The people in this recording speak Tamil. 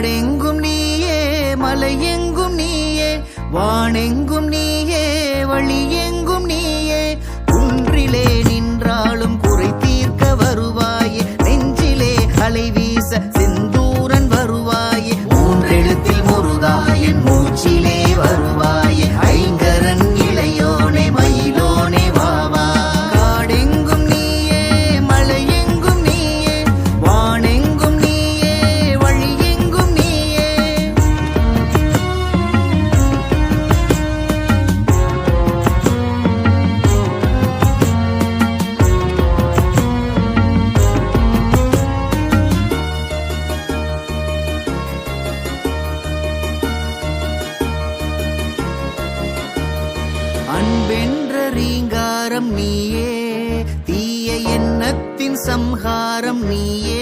நாடெங்கும் நீயே மலையெங்கும் நீயே வானெங்கும் நீயே வழியெங்கும் அன்பென்ற ரீங்காரம் நீயே தீய எண்ணத்தின் சம்ஹாரம் நீயே.